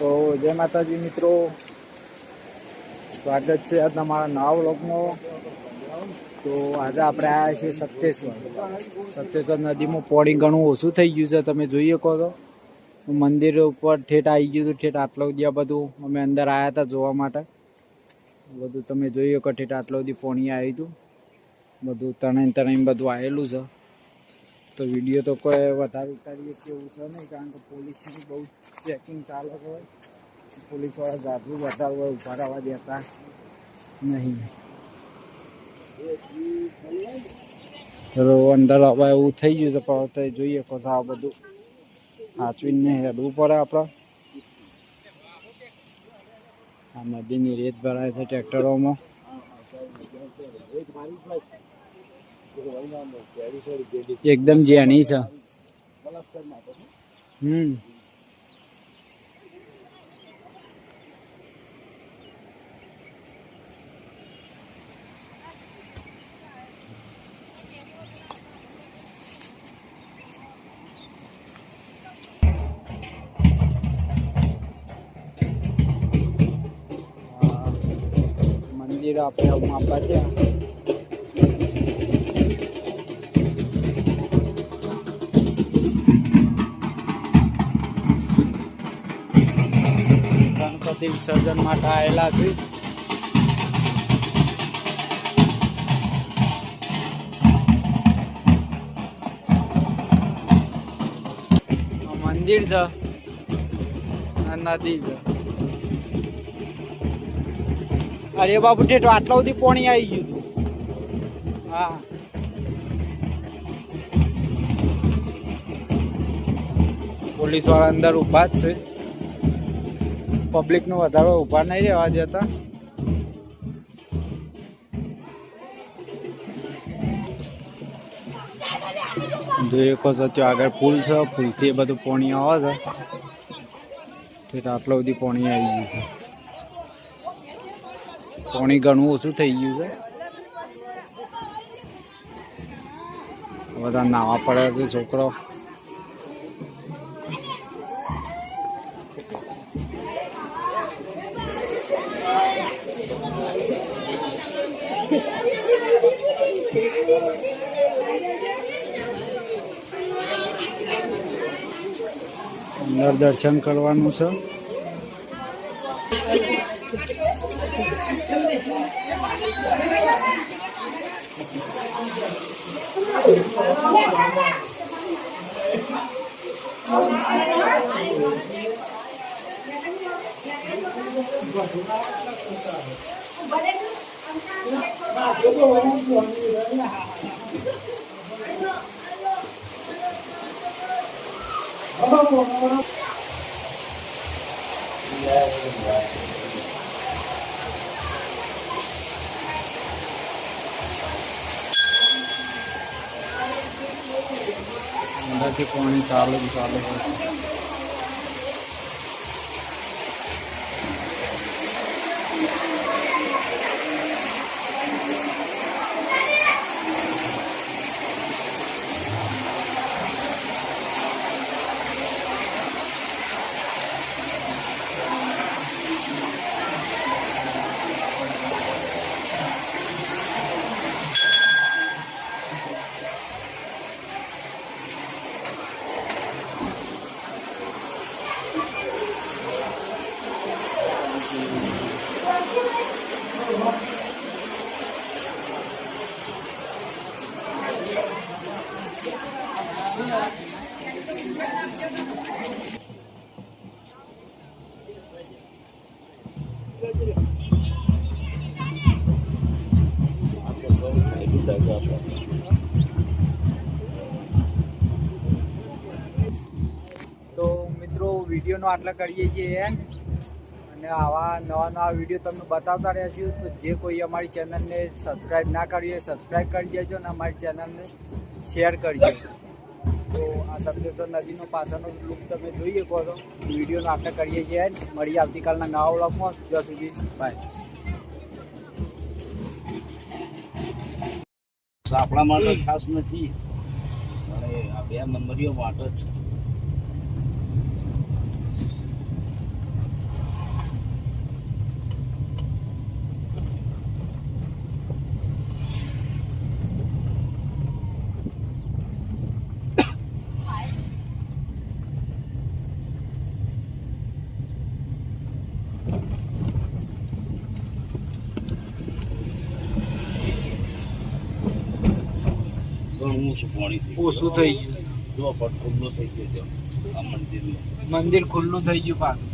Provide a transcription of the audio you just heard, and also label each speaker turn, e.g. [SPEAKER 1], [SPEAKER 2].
[SPEAKER 1] તો જય માતાજી મિત્રો. સ્વાગત છે આજના મારા નવા વ્લોગમાં તો આજે આપણે આવ્યા છીએ સત્યેશ્વર સત્યેશ્વર નદીમાં પોણી ઘણું ઓછું થઈ ગયું છે, તમે જોઈ શકો છો. મંદિર ઉપર ઠેઠ આવી ગયું હતું, ઠેઠ આટલો આ બધું અમે અંદર આવ્યા હતા જોવા માટે. બધું તમે જોઈ શકો, ઠેઠ આટલો બધી પોણી આવ્યું હતું. બધું તણાઈ તણાઈ બધું આવેલું છે. તો વીડિયો તો કોઈ વધારે ઉતારીએ કેવું છે નહીં, કારણ કે પોલીસની બહુ ચેકિંગ ચાલે હોય પોલીસવાળા જાજુ વધારે હોય ઊભા રહેવા દેતા નહીં. અંદર હવે એવું થઈ ગયું છે, પણ અત્યારે જોઈએ આ બધું. સાચવીને હેડવું પડે આપણે. આ નદીની રેત ભરાય છે ટ્રેક્ટરોમાં. એકદમ ઝેણી છે. હમ. મંદિર આપણે માપા ત્યાં ગણપતિ વિસર્જન માટે આવેલા છે. મંદિર છે. નદી છે. અરે બાપુ ઠેઠ આટલા સુધી પોણી આવી ગયું હતું હા. પોલીસવાળા અંદર ઊભા જ છે. પબ્લિક નો વધારો ઊભા નહીં રહેવા દેતા. જોઈએ કહો છો આગળ પુલ છે, પુલથી એ બધું પોણી આવે છે. તો આટલો બધી પોણી આવી ગયું છે. પોણી ઘણું ઓછું થઈ ગયું છે. બધા નાવા પડે છે છોકરો અંદર દર્શન કરવાનું છે. અંદરથી પાણી ચાલુ ચાલુ તો મિત્રો, વિડીયોનો આટલા કરીએ છીએ એમ અને આવા નવા નવા વીડિયો તમને બતાવતા રહ્યા છીએ. તો જે કોઈ અમારી ચેનલને સબસ્ક્રાઈબ ના કરી હોય સબસ્ક્રાઈબ કરી દેજો અને અમારી ચેનલને શેર કરજો તો આ સત્યેશ્વર નદીનો પાછળનો લુક તમે જોઈ શકો છો. વિડીયોનો આપણે કરીએ છીએ મળીએ આવતીકાલના નવા વ્લોગમાં. જ્યાં સુધી બાય
[SPEAKER 2] આપણા માટે ખાસ નથી. અને આ બે નંબરીઓ માટે જ છે. ઓછું પાણી
[SPEAKER 1] ઓછું થઈ ગયું?
[SPEAKER 2] જો પણ ખુલ્લું થઈ ગયું છે આ મંદિરનું.
[SPEAKER 1] મંદિર ખુલ્લું થઈ ગયું પાછું.